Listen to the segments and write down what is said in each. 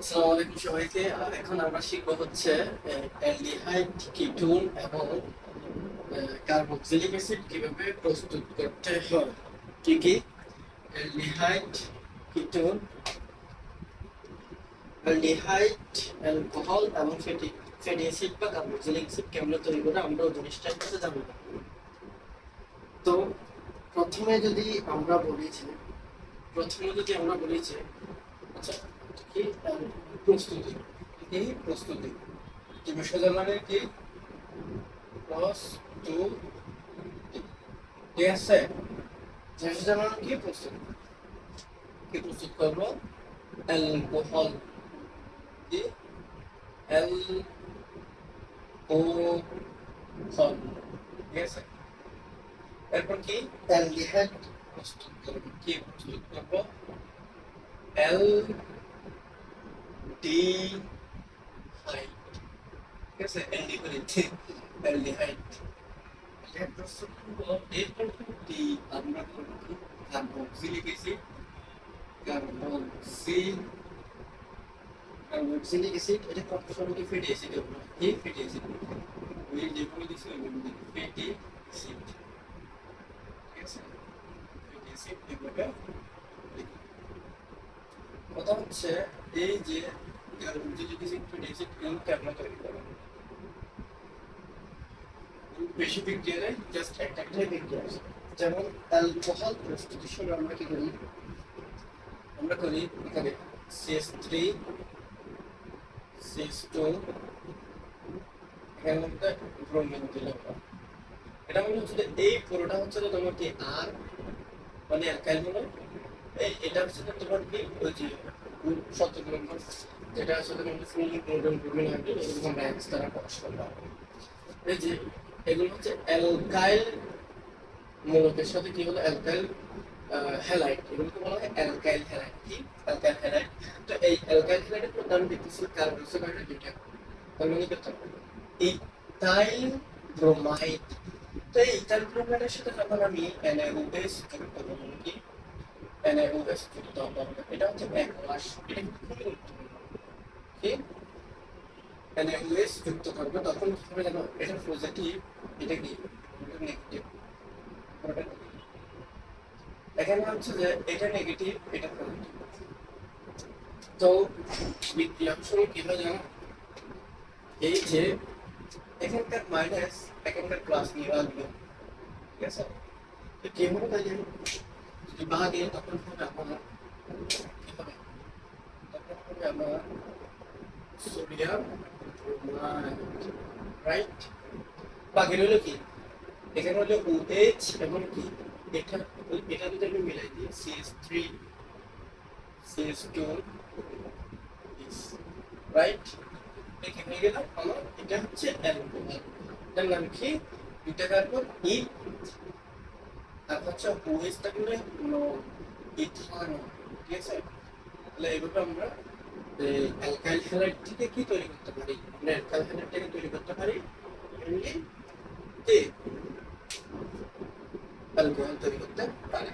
আসসালামু আলাইকুম সবাইকে এখন আমরা শিখব হচ্ছে অ্যালডিহাইড কিটোন এবং কার্বক্সিলিক অ্যাসিড কীভাবে প্রস্তুত করতে হয়। কি কি অ্যালডিহাইড কিটোন, অ্যালডিহাইড অ্যালকোহল এবং ফ্যাটি ফ্যাটি অ্যাসিড বা কার্বক্সিলিক অ্যাসিড কেমন তৈরি করে আমরা জিনিসটা একটু জানব তো প্রথমে যদি আমরা বলি যে, প্রথমে যদি আমরা বলি যে আচ্ছা প্রস্তুতি? কি প্রস্তুতি? বিষয় মানে কি? প্রস্তুতি। ঠিক আছে? বিষয় মানে কি প্রস্তুতি? কি প্রস্তুত করব? অ্যালকোহল। কি? অ্যালকোহল। ঠিক আছে? এরপর কি? অ্যালডিহাইড প্রস্তুত করব। কি প্রস্তুত করব? এল ডি হাইড ঠিক আছে এলডি করে এলডিহাইড এলডিহাইড প্রস্তুত করব এরপর ডি আমরা করব কি carboxylic acid carboxyl carboxylic acid এটা কত সময় ফ্যাটি অ্যাসিড এই ফ্যাটি অ্যাসিড ওই যেগুলো দিছি ওইগুলো ফ্যাটি অ্যাসিড ঠিক আছে ফ্যাটি অ্যাসিড লিখি কথা হচ্ছে এই যে বেশি বিক্রিয়া নেই জাস্ট একটা একটাই বিক্রিয়া আছে যেমন অ্যালকোহল প্রস্তুতির আমরা কি করি? আমরা করি এখানে সিএস থ্রি সিএস টু এখানে মধ্যে ব্রোমিন দিলাম। এটা মনে হচ্ছে এই পুরোটা হচ্ছে যে তোমার কি আর মানে অ্যালকাইল এই, এটা হচ্ছে তোমার কি ওই যে সত্য নম্বর যেটা আসলে প্রোডাম ব্রোমিন হবে এরকম ম্যাক্স দ্বারা প্রকাশ করতে এই যে এগুলো হচ্ছে অ্যালকাইল মূলকের সাথে কি হলো? অ্যালকাইল হ্যালাইট এগুলোকে বলা হয় অ্যালকাইল হ্যালাইট কি? অ্যালকাইল হ্যালাইট তো এই অ্যালকাইল হ্যালাইটের আমি দেখতেছি কার্বন ডাইঅক্সাইড দুইটা তার মানে কি? ইথাইল ব্রোমাইড তো এই ইথাইল ব্রোমাইডের সাথে যখন আমি NaOH যুক্ত করব কি? যুক্ত করব, এটা হচ্ছে ব্যাকওয়াশ এটা কিন্তু খুবই গুরুত্বপূর্ণ। যুক্ত করবে, তখন কি হবে জানো এটা পজিটিভ এটা কি এখানে হচ্ছে যে এটা নেগেটিভ এটা পজিটিভ তো কি হয় জানো? এই যে এখানকার মাইনাস এখানকার প্লাস নিয়ে আসবে ঠিক আছে? তো কি হবে তাই জানি যদি বাহাগে তখন হবে আমার কি হবে? তখন হবে আমার সোডিয়াম রাইট বাকি রইল কি? এখানে হলো OH এবং কি? এটা এটা আমি মিলাই দিই। CS three CS two right দেখে হয়ে গেল আমার এটা হচ্ছে অ্যালকোহল এটার নাম কি? দুইটা কার্বন ই আর হচ্ছে ওএসটা কিন্তু ইথানল ঠিক আছে? তাহলে আমরা অ্যালকাইল হ্যালাইড থেকে কি তৈরি করতে পারি? আমরা অ্যালকাইল হ্যালাইড থেকে তৈরি করতে পারি মেনলি অ্যালকোহল তৈরি করতে পারে।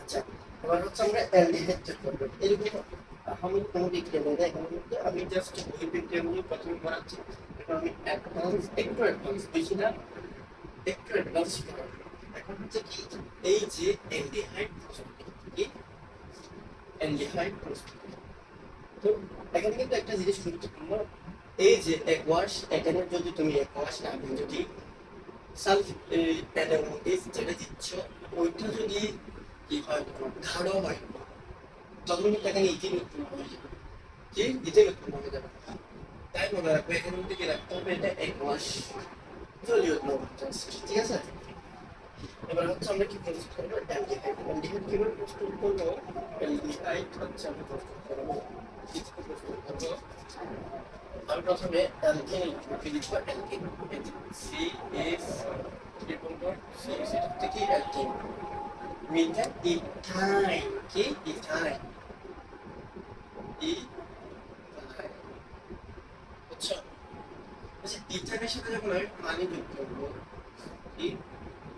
আচ্ছা এবার হচ্ছে আমরা অ্যালডিহাইড তৈরি করব। এরকম আমি কোনো বিক্রিয়া নেই না এখানের আমি জাস্ট ওই বিক্রিয়াগুলো প্রথমে করাচ্ছি। এখন আমি অ্যাডভান্স একটু অ্যাডভান্স বেশি না, একটু অ্যাডভান্স এখন হচ্ছে কি, এই যে অ্যালডিহাইড প্রস্তুতি কি অ্যালডিহাইড প্রস্তুতি। এখানে কিন্তু একটা জিনিস গুরুত্বপূর্ণ। এই যে একোয়াশ এখানে যদি তুমি একোয়াশ না আমি যদি সালফ যেটা দিচ্ছ, ওইটা যদি কি হয়, গাঢ় হয়, তখন কিন্তু এখানে ইথিন উৎপন্ন হয়ে যাবে। কি? ইথিন উৎপন্ন হয়ে যাবে। তাই মনে রাখবে, এখানে মধ্যে কি রাখতে হবে? এটা এক মাস জলীয় ঠিক আছে? এবার হচ্ছে আমরা কি প্রস্তুত করব অ্যালডিহাইড অ্যালডিহাইড কীভাবে প্রস্তুত করব অ্যালডিহাইড হচ্ছে আমরা প্রস্তুত করব কি থেকে প্রস্তুত করব আমি প্রথমে অ্যালকেন লিখব লিখব alkene C S triple dot C সেটা থেকে অ্যালকেন মিথা ইথাইন কি ইথাইন ই আচ্ছা আচ্ছা ইথাইনের সাথে যখন আমি পানি যোগ করব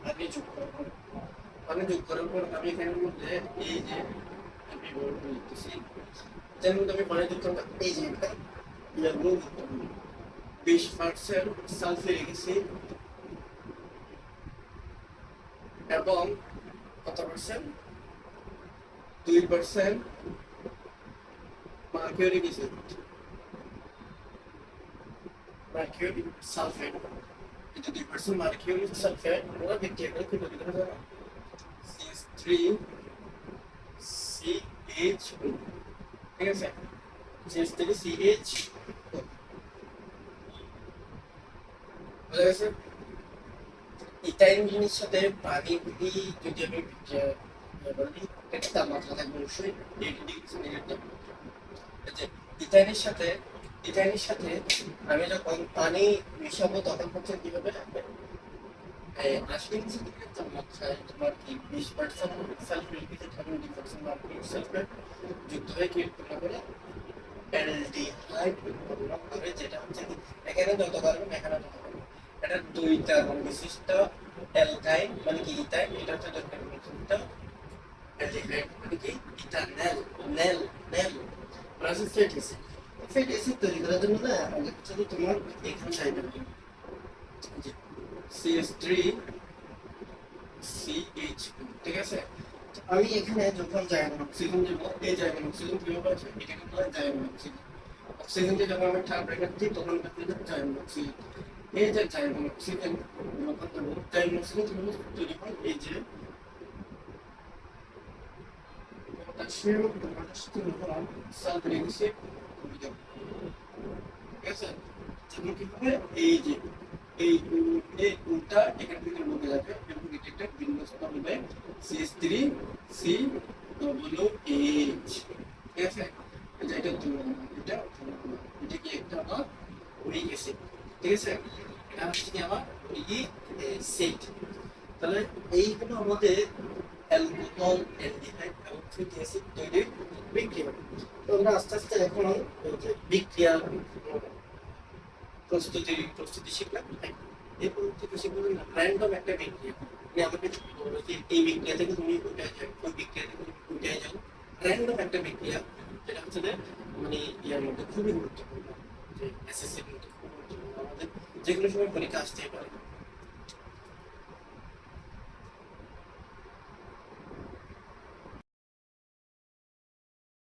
পানি যোগ করব পানি যোগ করার পর আমি এখানের মধ্যে এই যে আমি বলব লিখতেছি যেমন আমি মনে দিতাম এই যে বিশ পার্সেন্ট সালফিউরিক অ্যাসিড এবং কত পার্সেন্ট দুই percent mercuric acid mercuric sulphate ওরা বিক্রিয়া করে কি তৈরি করা যাবে সিএস থ্রি সিএইচ ঠিক আছে সিএস থ্রি সিএইচ বোঝা গেছে ইথাইন জিনিস সাথে পানি যদি যদি আমি ইয়ে বলি তার মাত্রা থাকবে অবশ্যই এইটি ডিগ্রি সেন্টিগ্রেড যে ইথাইনের সাথে ইথাইনের সাথে আমি যখন পানি মিশাবো তখন হচ্ছে কি হবে আশি ডিগ্রি সেন্টিগ্রেড তোমার কি বিশ পার্সেন্ট এবং দুই পার্সেন্ট যুক্ত হয়ে কি যেটা হচ্ছে কি যত কার্বন, এখানে তত কার্বন। এটা দুই বিশিষ্ট অ্যালকাইন মানে কি ইথাইন এটা হচ্ছে দুই কার্বন মানে নেল নেল প্লাস ফ্যাটি অ্যাসিড তৈরি করার জন্য না যে তোমার এখানে চাইবে CH3 CH ঠিক আছে? আমি এখানে যখন জায়গন অক্সিজেন দেবো এই জায়গন অক্সিজেন কীভাবে আছে এটাকে বলা হয় জায়গন অক্সিজেন। অক্সিজেন দিয়ে যখন আমি থার্ড ব্রেকার দিই, তখন এটা হয়ে অক্সিজেন। এই যে জায়গন অক্সিজেন। যখন দেবো জায়গন অক্সিজেন কীভাবে তৈরি হয় এই যে। পটাশিয়াম পটাশিয়াম গ্রহণ সালফারিক ঠিক আছে এই যে এই এই উল্টা এখান এবং এটা দুই এটা এটা কি একটা আমার উইক অ্যাসিড ঠিক আছে এটা আমার উইক সেট তাহলে এইগুলো আমাদের অ্যালকোহল আস্তে আস্তে এখন বিক্রিয়া প্রস্তুতি প্রস্তুতি শিখলাম। একটা বিক্রিয়া। মানে আমাকে যে এই বিক্রিয়া থেকে তুমি ওই বিক্রিয়া একটা বিক্রিয়া হচ্ছে মানে ইয়ার মধ্যে খুবই গুরুত্বপূর্ণ, যে গুরুত্বপূর্ণ। আমাদের যে কোনো সময় পরীক্ষা আসতেই পারে।